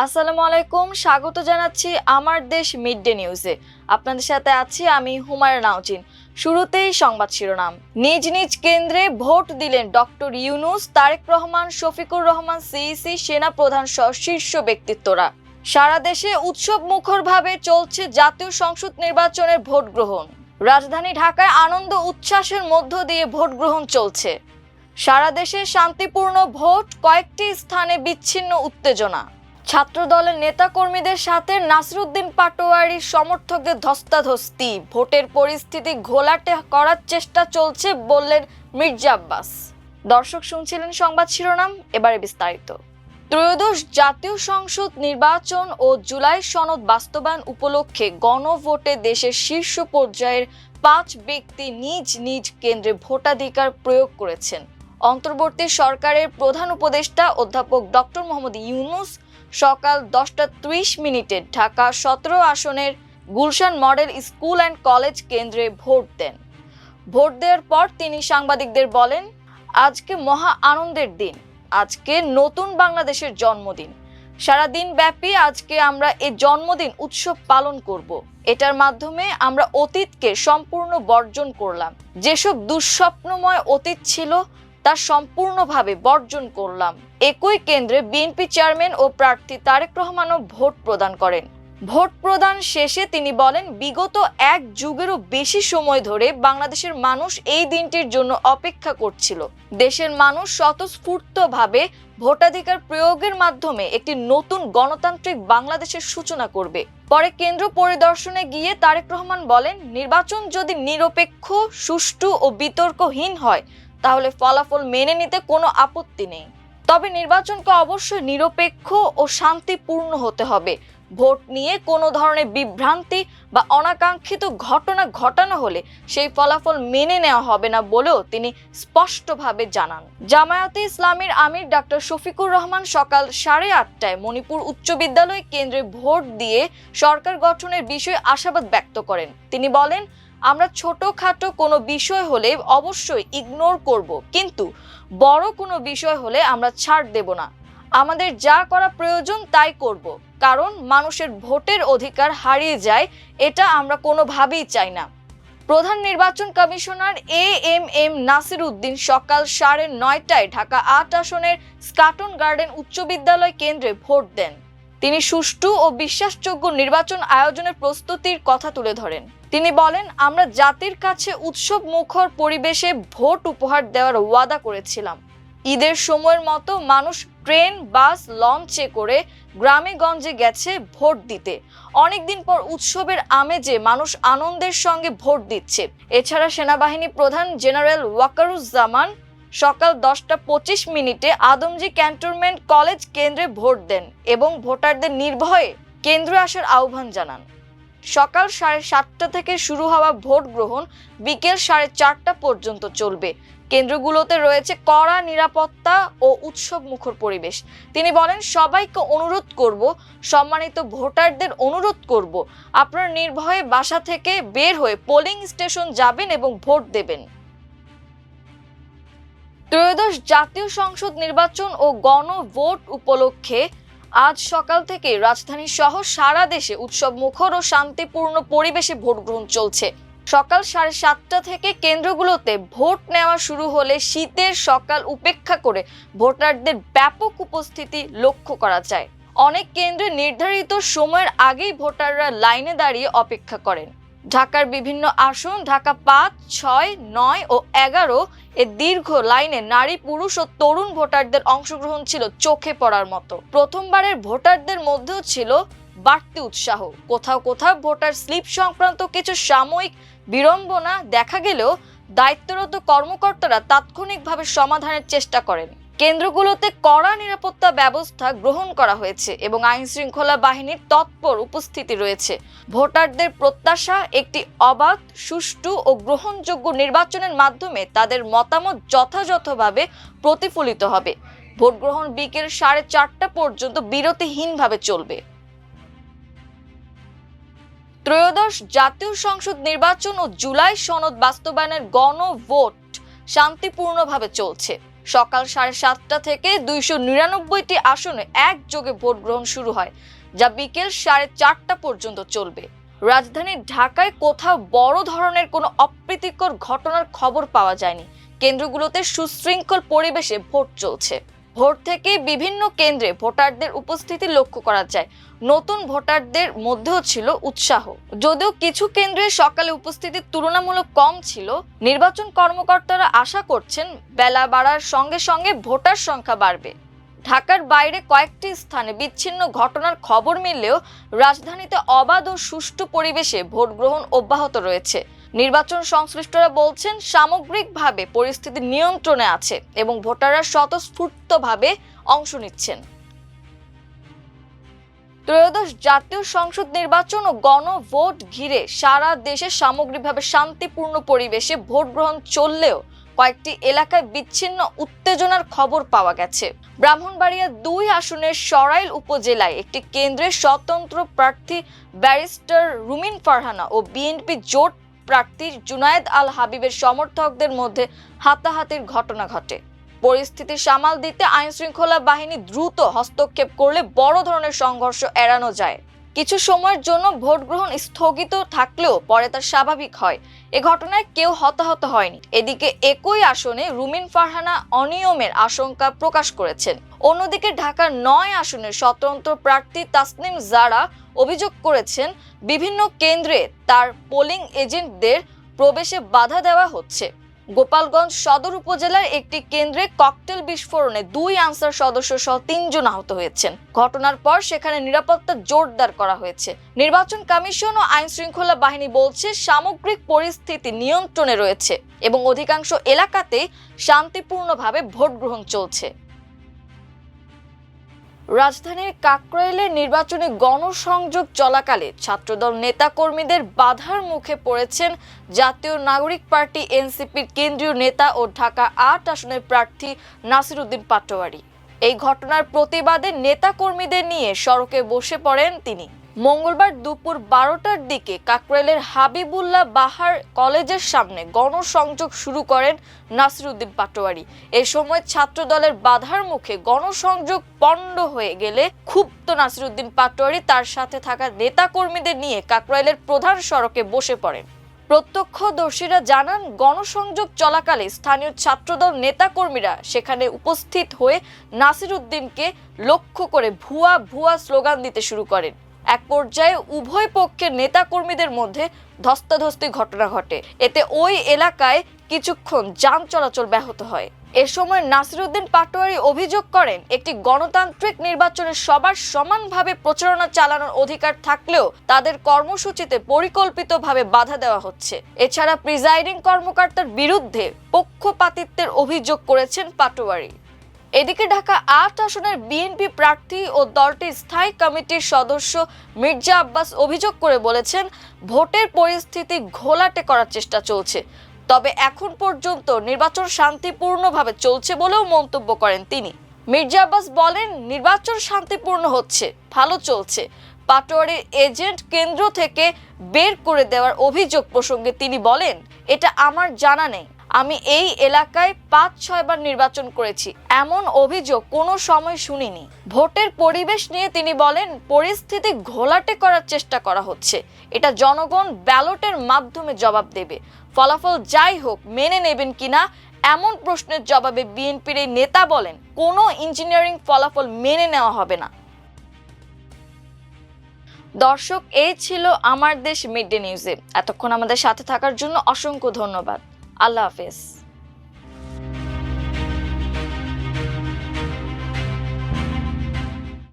আসসালামু আলাইকুম, স্বাগত জানাচ্ছি আমার দেশ মিড ডে নিউজে। আপনাদের সাথে আছি আমি হুমায়ুন নাওচিন শুরুতেই সংবাদ শিরোনাম। নিজ নিজ কেন্দ্রে ভোট দিলেন ডক্টর ইউনুস, তারেক রহমান, শফিকুর রহমান, সিইসি সেনা প্রধান সহ শীর্ষ ব্যক্তিত্বরা। সারা দেশে উৎসব মুখরভাবে চলছে জাতীয় সংসদ নির্বাচনের ভোট গ্রহণ। রাজধানী ঢাকায় আনন্দ উচ্ছ্বাসের মধ্য দিয়ে ভোট গ্রহণ চলছে। সারা দেশে শান্তিপূর্ণ ভোট, কয়েকটি স্থানে বিচ্ছিন্ন উত্তেজনা। ছাত্র দলের নেতাকর্মীদের সাথে নাসরুদ্দিন পাটোয়ারির সমর্থকদের ধস্তাধস্তি। ভোটের পরিস্থিতি ঘোলাটে করার চেষ্টা চলছে বললেন মির্জা আব্বাস। দর্শক শুনছিলেন সংবাদ শিরোনাম, এবারে বিস্তারিত। ত্রয়োদশ জাতীয় সংসদ নির্বাচন ও জুলাই সনদ বাস্তবায়ন উপলক্ষে গণভোটে দেশের শীর্ষ পর্যায়ের পাঁচ ব্যক্তি নিজ নিজ কেন্দ্রে ভোটাধিকার প্রয়োগ করেছেন। অন্তর্বর্তী সরকারের প্রধান উপদেষ্টা অধ্যাপক ডক্টর মোহাম্মদ ইউনুস সকাল দশটা ত্রিশ মিনিটে ঢাকা সতেরো আসনের Gulshan model school and college কেন্দ্রে ভোট দেন। ভোট দেওয়ার পর তিনি সাংবাদিকদের বলেন, আজকে মহা আনন্দের দিন, আজকে নতুন বাংলাদেশের জন্মদিন। সারা দিন ব্যাপী আজকে আমরা এই জন্মদিন উৎসব পালন করব। এটার মাধ্যমে আমরা অতীতকে সম্পূর্ণ বর্জন করলাম। যেসব দুঃস্বপ্নময় অতীত ছিল তা সম্পূর্ণভাবে বর্জন করলাম। একই কেন্দ্রে বিএনপি চেয়ারম্যান ও প্রার্থী তারেক রহমানও ভোট প্রদান করেন। ভোট প্রদান শেষে তিনি বলেন, বিগত এক যুগেরও বেশি সময় ধরে বাংলাদেশের মানুষ এই দিনটির জন্য অপেক্ষা করছিল। দেশের মানুষ স্বতঃস্ফূর্তভাবে ভোটাধিকার প্রয়োগের মাধ্যমে একটি নতুন গণতান্ত্রিক বাংলাদেশের সূচনা করবে। পরে কেন্দ্র পরিদর্শনে গিয়ে তারেক রহমান বলেন, নির্বাচন যদি নিরপেক্ষ, সুষ্ঠু ও বিতর্কহীন হয় তাহলে ফলাফল মেনে নিতে কোনো আপত্তি নেই। তবে নির্বাচনকে অবশ্যই নিরপেক্ষ ও শান্তিপূর্ণ হতে হবে। ভোট নিয়ে কোনো ধরনের বিভ্রান্তি বা অনাকাঙ্ক্ষিত ঘটনা ঘটানো হলে সেই ফলাফল মেনে নেওয়া হবে না বলেও তিনি স্পষ্টভাবে জানান। জামায়াতে ইসলামীর আমির ডাক্তার শফিকুর রহমান সকাল সাড়ে আটটায় মণিপুর উচ্চ বিদ্যালয় কেন্দ্রে ভোট দিয়ে সরকার গঠনের বিষয়ে আশাবাদ ব্যক্ত করেন। তিনি বলেন, আমরা ছোটখাটো কোনো বিষয় হলে অবশ্যই ইগনোর করব, কিন্তু বড় কোনো বিষয় হলে আমরা ছাড় দেব না। আমাদের যা করা প্রয়োজন তাই করব। কারণ মানুষের ভোটের অধিকার হারিয়ে যায়, এটা আমরা কোনোভাবেই চাই না। প্রধান নির্বাচন commissioner A M M Nasir Uddin সকাল সাড়ে নয়টায় ঢাকা আট আসনের স্কাটন গার্ডেন উচ্চ বিদ্যালয় কেন্দ্রে ভোট দেন। তিনি সুষ্ঠু ও বিশ্বাসযোগ্য নির্বাচন আয়োজনের প্রস্তুতির কথা তুলে ধরেন। তিনি বলেন, আমরা জাতির কাছে উৎসব মুখর পরিবেশে ভোট উপহার দেওয়ার ওয়াদা করেছিলাম। ঈদের সময়ের মতো মানুষ ট্রেন, বাস, লঞ্চে করে গ্রামে গঞ্জে গেছে ভোট দিতে। অনেকদিন পর উৎসবের আমেজে মানুষ আনন্দের সঙ্গে ভোট দিচ্ছে। এছাড়া সেনাবাহিনী প্রধান জেনারেল ওয়াকারুজ্জামান সকাল দশটা পঁচিশ মিনিটে আদমজি ক্যান্টনমেন্ট কলেজ কেন্দ্রে ভোট দেন এবং ভোটারদের নির্ভয়ে কেন্দ্রে আসার আহ্বান জানান। সকাল সাড়ে সাতটা থেকে শুরু হওয়া ভোট গ্রহণ বিকেল সাড়ে চারটা পর্যন্ত চলবে। কেন্দ্রগুলোতে রয়েছে কড়া নিরাপত্তা ও উৎসব মুখর পরিবেশ। তিনি বলেন, সবাইকে অনুরোধ করব, সম্মানিত ভোটারদের অনুরোধ করব, আপনারা নির্ভয়ে বাসা থেকে বের হয়ে পোলিং স্টেশন যাবেন এবং ভোট দেবেন। ত্রয়োদশ জাতীয় সংসদ নির্বাচন ও গণভোট উপলক্ষে আজ সকাল থেকে রাজধানী সহ সারা দেশে উৎসব মুখর ও শান্তিপূর্ণ পরিবেশে ভোট গ্রহণ চলছে। সকাল সাড়ে সাতটা থেকে কেন্দ্রগুলোতে ভোট নেওয়া শুরু হলে শীতের সকাল উপেক্ষা করে ভোটারদের ব্যাপক উপস্থিতি লক্ষ্য করা যায়। অনেক কেন্দ্রে নির্ধারিত সময়ের আগেই ভোটাররা লাইনে দাঁড়িয়ে অপেক্ষা করেন। ঢাকার বিভিন্ন আসন ঢাকা পাঁচ, ছয়, নয় ও এগারো এ দীর্ঘ লাইনে নারী, পুরুষ ও তরুণ ভোটারদের অংশগ্রহণ ছিল চোখে পড়ার মতো। প্রথমবারের ভোটারদের মধ্যেও ছিল বাড়তি উৎসাহ। কোথাও কোথাও ভোটার স্লিপ সংক্রান্ত কিছু সাময়িক বিড়ম্বনা দেখা গেলেও দায়িত্বরত কর্মকর্তারা তাৎক্ষণিকভাবে সমাধানের চেষ্টা করেন। কেন্দ্রগুলোতে কড়া নিরাপত্তা ব্যবস্থা গ্রহণ করা হয়েছে এবং আইন শৃঙ্খলা বাহিনীর তৎপর উপস্থিতি রয়েছে। ভোটারদের প্রত্যাশা, একটি অবাধ, সুষ্ঠু ও গ্রহণযোগ্য নির্বাচনের মাধ্যমে তাদের মতামত যথাযথভাবে প্রতিফলিত হবে। ভোট গ্রহণ বিকেল সাড়ে চারটা পর্যন্ত বিরতিহীনভাবে চলবে। ত্রয়োদশ জাতীয় সংসদ নির্বাচন ও জুলাই সনদ বাস্তবায়নের গণভোট শান্তিপূর্ণভাবে চলছে। সকাল সাড়ে সাতটা থেকে দুইশো নিরানব্বইটি আসনে একযোগে ভোট গ্রহণ শুরু হয়, যা বিকেল সাড়ে চারটা পর্যন্ত চলবে। রাজধানী ঢাকায় কোথাও বড় ধরনের কোনো অপ্রীতিকর ঘটনার খবর পাওয়া যায়নি। কেন্দ্রগুলোতে সুশৃঙ্খল পরিবেশে ভোট চলছে। ভোট থেকে বিভিন্ন কেন্দ্রে ভোটারদের উপস্থিতি লক্ষ্য করা যায়। নতুন ভোটারদের মধ্যেও ছিল উৎসাহ। যদিও কিছু কেন্দ্রে সকালে উপস্থিতি তুলনামূলক কম ছিল, নির্বাচন কর্মকর্তারা আশা করছেন বেলা বাড়ার সঙ্গে সঙ্গে ভোটার সংখ্যা বাড়বে। ঢাকার বাইরে কয়েকটি স্থানে বিচ্ছিন্ন ঘটনার খবর মিললেও রাজধানীতে অবাধ ও সুষ্ঠু পরিবেশে ভোট গ্রহণ অব্যাহত রয়েছে। নির্বাচন সংশ্লিষ্টরা বলছেন, সামগ্রিকভাবে পরিস্থিতি নিয়ন্ত্রণে আছে এবং ভোটাররা স্বতঃস্ফূর্তভাবে অংশ নিচ্ছেন। ত্রয়োদশ জাতীয় সংসদ নির্বাচন ও গণভোট ঘিরে সারা দেশে সামগ্রিকভাবে শান্তিপূর্ণ পরিবেশে ভোট গ্রহণ চললেও কয়েকটি এলাকায় বিচ্ছিন্ন উত্তেজনার খবর পাওয়া গেছে। ব্রাহ্মণবাড়িয়া দুই আসনের সরাইল উপজেলায় একটি কেন্দ্রে স্বতন্ত্র প্রার্থী ব্যারিস্টার রুমিন ফারহানা ও বিএনপি জোট প্রার্থী জুনায়েদ আল হাবিবের সমর্থকদের মধ্যে হাতাহাতির ঘটনা ঘটে। পরিস্থিতি সামাল দিতে আইনশৃঙ্খলা বাহিনী দ্রুত হস্তক্ষেপ করলে বড় ধরনের সংঘর্ষ এড়ানো যায়। কিছু সময়ের জন্য ভোট গ্রহণ স্থগিত থাকলেও পরে তা স্বাভাবিক হয়। এ ঘটনায় কেউ হতাহত হয়নি। এদিকে একই আসনে রুমিন ফারহানা অনিয়মের আশঙ্কা প্রকাশ করেছেন। অন্যদিকে ঢাকার নয় আসনের স্বতন্ত্র প্রার্থী তাসনিম জারা অভিযোগ করেছেন, বিভিন্ন কেন্দ্রে তার পোলিং এজেন্টদের প্রবেশে বাধা দেওয়া হচ্ছে। গোপালগঞ্জ সদর উপজেলার একটি কেন্দ্রে ককটেল বিস্ফোরণে দুই আনসার সদস্য সহ তিনজন আহত হয়েছেন। ঘটনার পর সেখানে নিরাপত্তা জোরদার করা হয়েছে। নির্বাচন কমিশন ও আইন শৃঙ্খলা বাহিনী বলছে, সামগ্রিক পরিস্থিতি নিয়ন্ত্রণে রয়েছে এবং অধিকাংশ এলাকাতে শান্তিপূর্ণভাবে ভোট গ্রহণ চলছে। রাজধানীর কাকরাইলে নির্বাচনী গণসংযোগ চলাকালে ছাত্রদল নেতাকর্মীদের বাধার মুখে পড়েছেন জাতীয় নাগরিক পার্টি এনসিপির কেন্দ্রীয় নেতা ও ঢাকা আট আসনের প্রার্থী নাসিরুদ্দিন পাটোয়ারি। এই ঘটনার প্রতিবাদে নেতাকর্মীদের নিয়ে সড়কে বসে পড়েন তিনি। মঙ্গলবার দুপুর বারোটার দিকে কাকরাইলের হাবিবুল্লাহ বাহার কলেজের সামনে গণসংযোগ শুরু করেন নাসিরুদ্দিন পাটোয়ারি। এ সময় ছাত্র দলের বাধার মুখে গণসংযোগ পণ্ড হয়ে গেলে ক্ষুব্ধ নাসিরুদ্দিন পাটোয়ারি তার সাথে থাকা নেতাকর্মীদের নিয়ে কাকরাইলের প্রধান সড়কে বসে পড়েন। প্রত্যক্ষদর্শীরা জানান, গণসংযোগ চলাকালে স্থানীয় ছাত্রদল নেতাকর্মীরা সেখানে উপস্থিত হয়ে নাসিরুদ্দিনকে লক্ষ্য করে ভুয়া ভুয়া স্লোগান দিতে শুরু করেন। এক পর্যায়ে উভয় পক্ষের নেতাকর্মীদের মধ্যে ধস্তাধস্তি ঘটনা ঘটে। এতে ওই এলাকায় কিছুক্ষণ যান চলাচল ব্যাহত হয়। এ সময় নাসিরুদ্দিন পাটোয়ারি অভিযোগ করেন, একটি গণতান্ত্রিক নির্বাচনে সবার সমানভাবে প্রচারণা চালানোর অধিকার থাকলেও তাদের কর্মসূচিতে পরিকল্পিতভাবে বাধা দেওয়া হচ্ছে। এছাড়া প্রিজাইডিং কর্মকর্তার বিরুদ্ধে পক্ষপাতিত্বের অভিযোগ করেছেন পাটোয়ারি। এদিকে ঢাকা আট আসনের বিএনপি প্রার্থী ও দলটির স্থায়ী কমিটির সদস্য মির্জা আব্বাস অভিযোগ করে বলেছেন, ভোটের পরিস্থিতি ঘোলাটে করার চেষ্টা চলছে। তবে এখন পর্যন্ত নির্বাচন শান্তিপূর্ণভাবে চলছে বলেও মন্তব্য করেন তিনি। মির্জা আব্বাস বলেন, নির্বাচন শান্তিপূর্ণ হচ্ছে, ভালো চলছে। পাটোয়ারির এজেন্ট কেন্দ্র থেকে বের করে দেওয়ার অভিযোগ প্রসঙ্গে তিনি বলেন, এটা আমার জানা নেই। আমি এই এলাকায় পাঁচ ছয়বার নির্বাচন করেছি। এমন অভিযোগ কোনো সময় শুনিনি। ভোটের পরিবেশ নিয়ে তিনি বলেন, পরিস্থিতি ঘোলাটে করার চেষ্টা করা হচ্ছে। এটা জনগণ ব্যালটের মাধ্যমে জবাব দেবে। ফলাফল যাই হোক, মেনে নেবেন কিনা, এমন প্রশ্নের জবাবে বিএনপির এই নেতা বলেন, কোনো ইঞ্জিনিয়ারিং ফলাফল মেনে নেওয়া হবে না। দর্শক, এই ছিল আমার দেশ মিড ডে নিউজে। এতক্ষণ আমাদের সাথে থাকার জন্য অসংখ্য ধন্যবাদ। আল্লাহ হাফেজ।